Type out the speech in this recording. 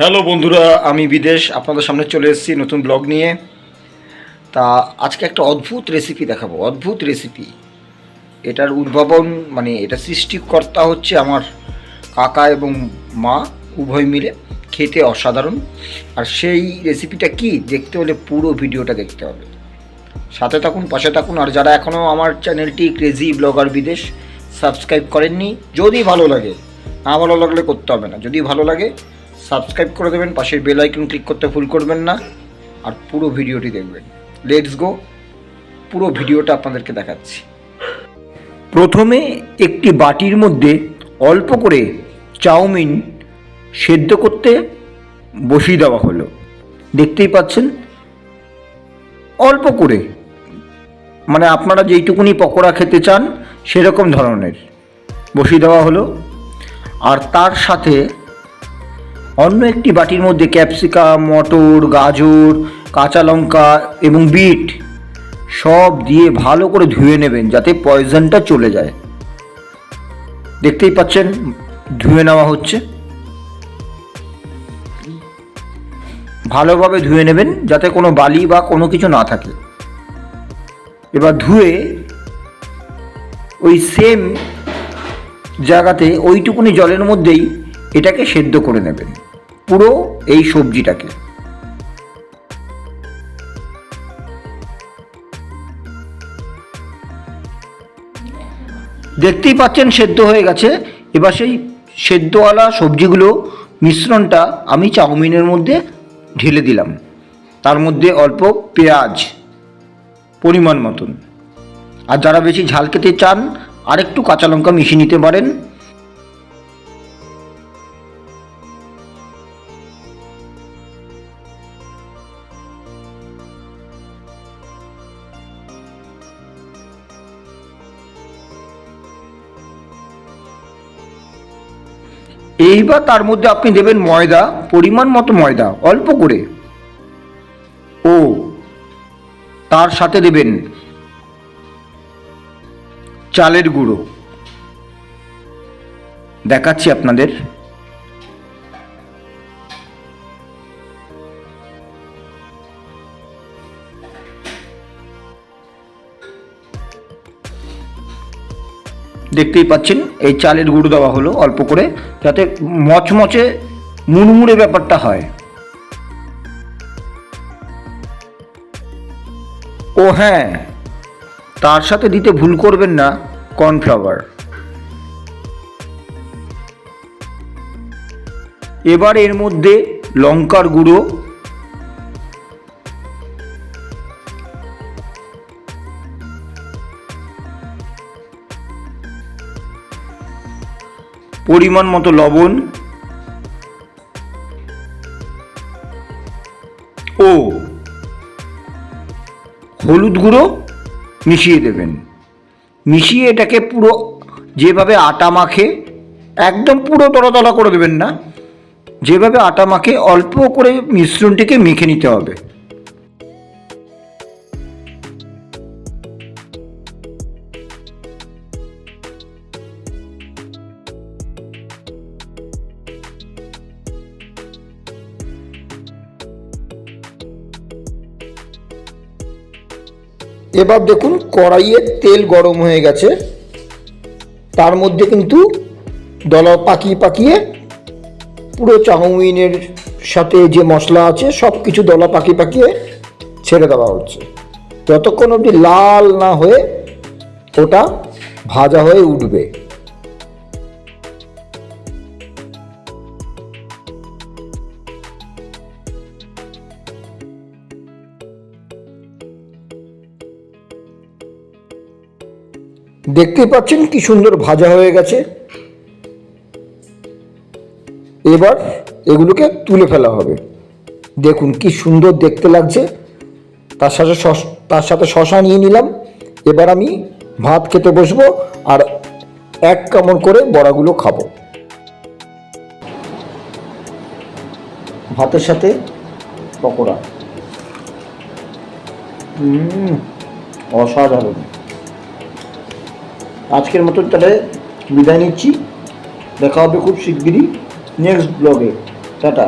Hello বন্ধুরা, আমি বিদেশ। আপনাদের সামনে চলে এসেছি নতুন ব্লগ নিয়ে। তা আজকে একটা অদ্ভুত রেসিপি দেখাবো, অদ্ভুত রেসিপি এটার উদ্ভাবন মানে এটা সৃষ্টিকর্তা হচ্ছে আমার কাকা এবং মা উভয় মিলে। খেতে অসাধারণ। আর সেই রেসিপিটা কি? দেখতে হলে পুরো ভিডিওটা দেখতে হবে। সাথে থাকুন, পাশে থাকুন। আর যারা এখনও আমার চ্যানেলটি ক্রেজি ব্লগার বিদেশ সাবস্ক্রাইব করেননি, যদি ভালো লাগে, না ভালো লাগলে করতে হবে না। যদি ভালো লাগে সাবস্ক্রাইব করে দেবেন, পাশের বেল আইকন ক্লিক করতে ভুল করবেন না, আর পুরো ভিডিওটি দেখবেন। লেটস গো পুরো ভিডিওটা আপনাদেরকে দেখাচ্ছি। প্রথমে একটি বাটির মধ্যে অল্প করে চাউমিন সেদ্ধ করতে বসিয়ে দেওয়া হলো। দেখতেই পাচ্ছেন, অল্প করে মানে আপনারা যেইটুকুনি পকোড়া খেতে চান সেরকম ধরনের বসিয়ে দেওয়া হলো। আর তার সাথে অন্য একটি বাটির মধ্যে ক্যাপসিকাম, মটর, গাজর, কাঁচা লঙ্কা এবং বিট সব দিয়ে ভালো করে ধুয়ে নেবেন যাতে পয়জনটা চলে যায়। দেখতেই পাচ্ছেন, ধুয়ে নেওয়া হচ্ছে। ভালোভাবে ধুয়ে নেবেন যাতে কোনো বালি বা কোনো কিছু না থাকে। এবার ধুয়ে ওই সেম জায়গাতে ওইটুকুনি জলের মধ্যেই এটাকে সেদ্ধ করে নেবেন। পুরো এই সবজিটাকে। দেখতেই পাচ্ছেন সেদ্ধ হয়ে গেছে। এবার সেই সেদ্ধওয়ালা সবজিগুলো মিশ্রণটা আমি চাউমিনের মধ্যে ঢেলে দিলাম। তার মধ্যে অল্প পেঁয়াজ পরিমাণ মতন। আর যারা বেশি ঝাল খেতে চান, আরেকটু কাঁচা লঙ্কা মিশিয়ে নিতে পারেন। এইবার তার মধ্যে আপনি দেবেন ময়দা, পরিমাণ মতো ময়দা, অল্প করে। ও, তার সাথে দেবেন চালের গুঁড়ো। দেখাচ্ছি আপনাদের। দেখতেই পাচ্ছেন, এই চালের গুঁড়ো দেওয়া হলো অল্প করে, যাতে মচমচে মুড়মুড়ে ব্যাপারটা হয়। ও হ্যাঁ তার সাথে দিতে ভুল করবেন না, কর্নফ্লাওয়ার। এবার এর মধ্যে লঙ্কার গুঁড়ো পরিমাণ মতো লবণ ও হলুদ গুঁড়ো মিশিয়ে দেবেন। মিশিয়ে এটাকে পুরো যেভাবে আটা মাখে, একদম পুরো তলাতলা করে দেবেন না, যেভাবে আটা মাখে অল্প করে মিশ্রণটিকে মেখে নিতে হবে। এবার দেখুন কড়াইয়ে তেল গরম হয়ে গেছে। তার মধ্যে কিন্তু দলা পাকিয়ে পাকিয়ে পুরো চাউমিনের সাথে যে মশলা আছে সব কিছু দলা পাকিয়ে পাকিয়ে ছেড়ে দেওয়া হচ্ছে। যতক্ষণ অবধি লাল না হয়ে ওটা ভাজা হয়ে উঠবে। দেখতেই পাচ্ছেন কি সুন্দর ভাজা হয়ে গেছে। এবার এগুলোকে তুলে ফেলা হবে। দেখুন কি সুন্দর দেখতে লাগছে। তার সাথে তার সাথে শশা নিয়ে নিলাম। এবার আমি ভাত খেতে বসবো আর এক কামড় করে বড়াগুলো খাব। ভাতের সাথে পকোড়া। অসাধারণ। আজকের মতন তাহলে বিদায় নিচ্ছি। দেখা হবে খুব শিগগিরই নেক্সট ব্লগে টাটা।